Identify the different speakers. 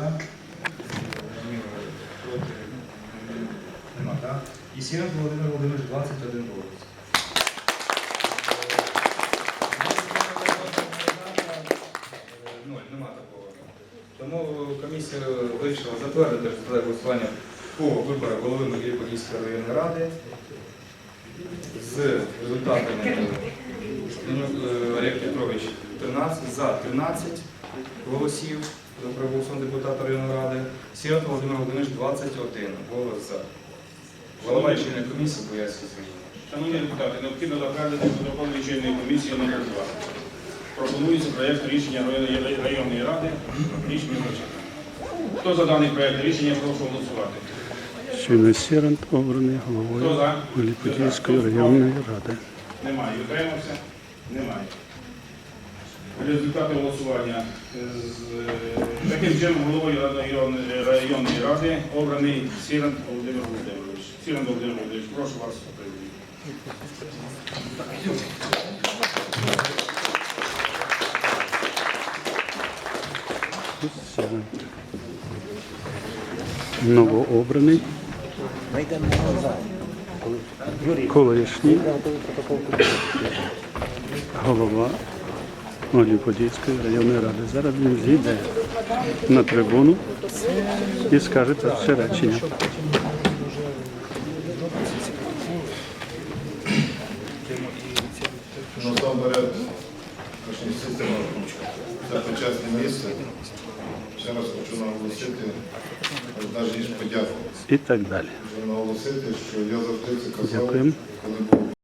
Speaker 1: за. Нема, так? І Сіренко Володимир Володимирович 21 голос. Такого. Тому комісія вирішила затвердити результати голосування по виборах голови Могилів-Подільської районної ради з результатами е, Олег Петрович 13, за 13 голосів за проголосованого депутата районної ради, Сірот Володимир Володимирович 21 голос за. Голова лічильної комісії пояснює свої.
Speaker 2: Шановні депутати, необхідно затвердити протокол лічильної комісії номер 2. Пропонується проєкт рішення районної ради. Рішення прочитано. Хто за даний проєкт рішення, прошу голосувати.
Speaker 3: Щойно Сірант обраний
Speaker 2: Хто
Speaker 3: головою
Speaker 2: за?
Speaker 3: Голіподільської районної ради.
Speaker 2: Немає. Утримався? Немає. Результати голосування. З- е, Таким чином головою районної ради обраний Сірант Володимир Володимирович. Сірант Володимир Володимирович, прошу вас.
Speaker 3: Сірант. Новообраний. Колишній голова Голіподільської районної ради. Зараз він зійде на трибуну і скаже перше речення.
Speaker 4: Насамперед, це почесне місце. Ще раз хочу наголосити, навіть ніж подякувати.
Speaker 3: І так далі.
Speaker 4: Наголосити, що я завжди це казав, коли був